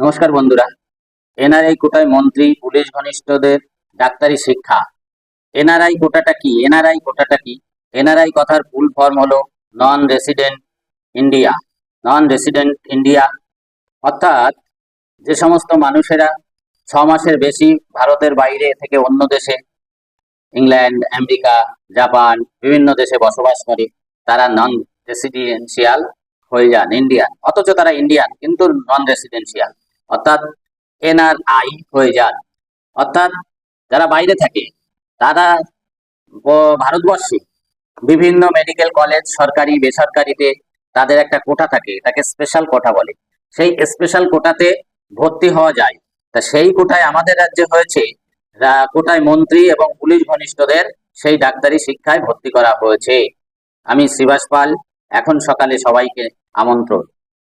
নমস্কার বন্ধুরা। এনআরআই কোটায় মন্ত্রী, পুলিশ ঘনিষ্ঠদের ডাক্তারি শিক্ষা। এনআরআই কোটাটা কি? এনআরআই কোটাটা কি? এনআরআই কথার ফুল ফর্ম হলো non resident India non resident India অর্থাৎ যে সমস্ত মানুষেরা ছ মাসের বেশি ভারতের বাইরে থেকে অন্য দেশে, ইংল্যান্ড, আমেরিকা, জাপান, বিভিন্ন দেশে বসবাস করে, তারা নন রেসিডেন্সিয়াল হয়ে যান ইন্ডিয়ান অথচ তারা ইন্ডিয়ান কিন্তু নন রেসিডেন্সিয়াল অর্থাৎ এনআরআই হয়ে যান। অর্থাৎ যারা বাইরে থাকে, তারা ভারতবর্ষে বিভিন্ন মেডিকেল কলেজ সরকারি, বেসরকারিতে তাদের একটা কোটা থাকে তাকে স্পেশাল কোটা বলে। সেই স্পেশাল কোটাতে ভর্তি হওয়া যায়। তা সেই কোটায় আমাদের রাজ্যে হয়েছে কোটায় মন্ত্রী এবং পুলিশ ঘনিষ্ঠদের সেই ডাক্তারি শিক্ষায় ভর্তি করা হয়েছে। আমি শিবাস পাল, এখন সকালে সবাইকে আমন্ত্রণ।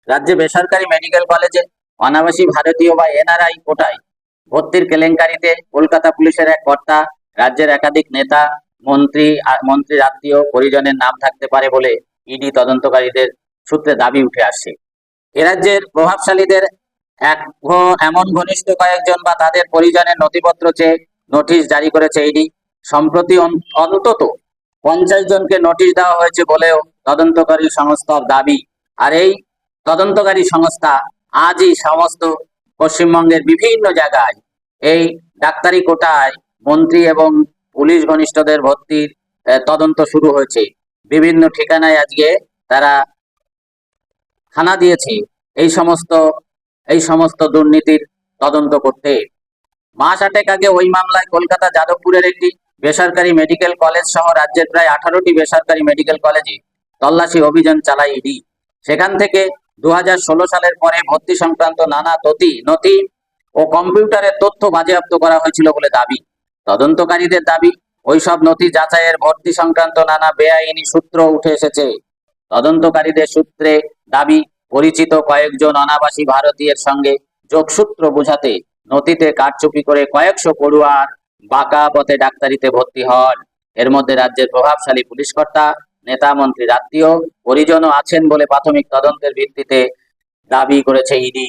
রাজ্যে বেসরকারি মেডিকেল কলেজে অনাবাসী ভারতীয় বা এনআরআই কোটায় ভর্তির কেলেঙ্কারিতে কলকাতা পুলিশের এক কর্তা, রাজ্যের একাধিক নেতা, মন্ত্রী মন্ত্রীর আত্মীয় পরিজনের নাম থাকতে পারে বলে ইডি তদন্তকারীদের সূত্রে দাবি উঠে আসছে। এ রাজ্যের প্রভাবশালীদের এক এমন ঘনিষ্ঠ কয়েকজন বা তাদের পরিজনের নথিপত্র চেয়ে নোটিশ জারি করেছে ইডি। সম্প্রতি অন্তত পঞ্চাশ জনকে নোটিশ দেওয়া হয়েছে বলেও তদন্তকারী সংস্থার দাবি। আর এই তদন্তকারী সংস্থা আজই সমস্ত পশ্চিমবঙ্গের বিভিন্ন জায়গায় এই ডাক্তারি কোটায় মন্ত্রী এবং পুলিশ ঘনিষ্ঠদের ভর্তির তদন্ত শুরু হয়েছে। বিভিন্ন ঠিকানায় আজকে তারা হানা দিয়েছে এই সমস্ত এই সমস্ত দুর্নীতির তদন্ত করতে। মাস আটেক আগে ওই মামলায় কলকাতা যাদবপুরের একটি বেসরকারি মেডিকেল কলেজ সহ রাজ্যের প্রায় আঠারোটি বেসরকারি মেডিকেল কলেজে তল্লাশি অভিযান চালায় ইডি। সেখান থেকে দু হাজার ষোলো সালের পরে ভর্তি সংক্রান্ত নানা তথি নথি ও কম্পিউটারের তথ্য বাজেয়াপ্ত করা হয়েছিল বলে দাবি। তদন্তকারীদের দাবি, ওইসব নথি যাচাইয়ের ভর্তি সংক্রান্ত নানা বেআইনি সূত্র উঠে এসেছে। তদন্তকারীদের সূত্রে দাবি, পরিচিত কয়েকজন অনাবাসী ভারতীয়ের সঙ্গে যোগসূত্র বোঝাতে নথিতে কারচুপি করে কয়েকশো পড়ুয়ার বাঁকা পথে ডাক্তারিতে ভর্তি হন। এর মধ্যে রাজ্যের প্রভাবশালী পুলিশ কর্তা নেতা মন্ত্রীর আত্মীয় পরিজনও আছেন বলে প্রাথমিক তদন্তের ভিত্তিতে দাবি করেছে ইডি।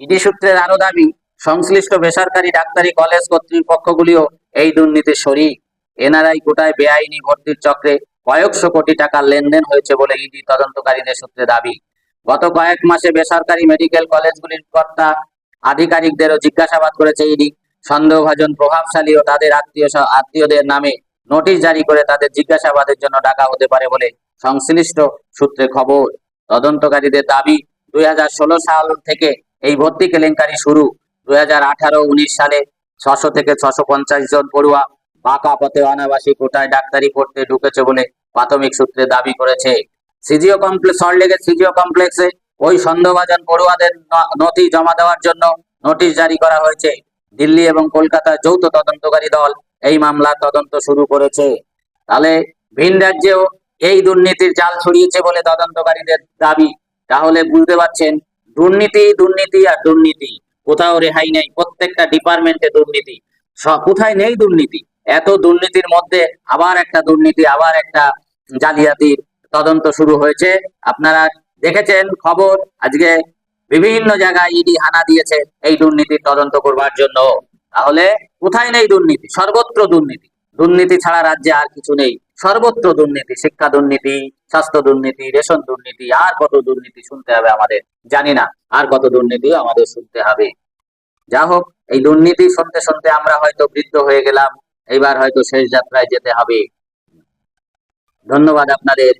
ইডি সূত্রের আরও দাবি, সংশ্লিষ্ট বেসরকারি ডাক্তারি কলেজ কর্তৃপক্ষগুলিও এই দুর্নীতির শরিক। এনআরআই কোটায় বেআইনি ভর্তির চক্রে কয়েকশো কোটি টাকার লেনদেন হয়েছে বলে ইডি তদন্তকারীদের সূত্রে দাবি। গত কয়েক মাসে বেসরকারি মেডিকেল কলেজগুলির কর্তা আধিকারিকদেরও জিজ্ঞাসাবাদ করেছে ইডি। সন্দেহভাজন প্রভাবশালী ও তাদের আত্মীয় আত্মীয়দের নামে নোটিশ জারি করে তাদের জিজ্ঞাসাবাদের জন্য ডাকা হতে পারে বলে সংশ্লিষ্ট সূত্রে খবর। তদন্তকারীদের দাবি, দুই সাল থেকে এই ভর্তি কেলেঙ্কারি শুরু। দুই হাজার আঠারো, উনিশ সালে ছশো থেকে ছশো পঞ্চাশ জন পড়ুয়া বাঁকা পথে অনাবাসী কোটায় ডাক্তারি পড়তে ঢুকেছে বলে প্রাথমিক সূত্রে দাবি করেছে। সিজিও কমপ্লেক্স সল্টলেকের সিজিও কমপ্লেক্সে ওই সন্দেহভাজন পড়ুয়াদের নথি জমা দেওয়ার জন্য নোটিশ জারি করা হয়েছে। দিল্লি এবং কলকাতার যৌথ তদন্তকারী দল এই মামলার তদন্ত শুরু করেছে। তাহলে ভিন রাজ্যেও এই দুর্নীতির জাল ছড়িয়েছে বলে তদন্তকারীদের দাবি। তাহলে বুঝতে পারছেন, দুর্নীতি দুর্নীতি আর দুর্নীতি। কোথাও রেহাই নেই, প্রত্যেকটা ডিপার্টমেন্টে দুর্নীতি। কোথায় নেই দুর্নীতি? এত দুর্নীতির মধ্যে আবার একটা দুর্নীতি, আবার একটা জালিয়াতির তদন্ত শুরু হয়েছে। আপনারা দেখেছেন খবর, আজকে বিভিন্ন জায়গায় ইডি হানা দিয়েছে এই দুর্নীতির তদন্ত করবার জন্য। তাহলে কোথায় নেই দুর্নীতি? সর্বত্র দুর্নীতি। দুর্নীতি ছাড়া রাজ্যে আর কিছু নেই। সর্বত্র দুর্নীতি, শিক্ষা দুর্নীতি, স্বাস্থ্য দুর্নীতি, রেশন দুর্নীতি, আর কত দুর্নীতি শুনতে হবে আমাদের? জানি না। আর কত দুর্নীতি আমাদের শুনতে হবে। যা হোক, এই দুর্নীতি শুনতে শুনতে আমরা হয়তো বৃদ্ধ হয়ে গেলাম। এইবার হয়তো শেষ যাত্রায় যেতে হবে। ধন্যবাদ আপনাদের।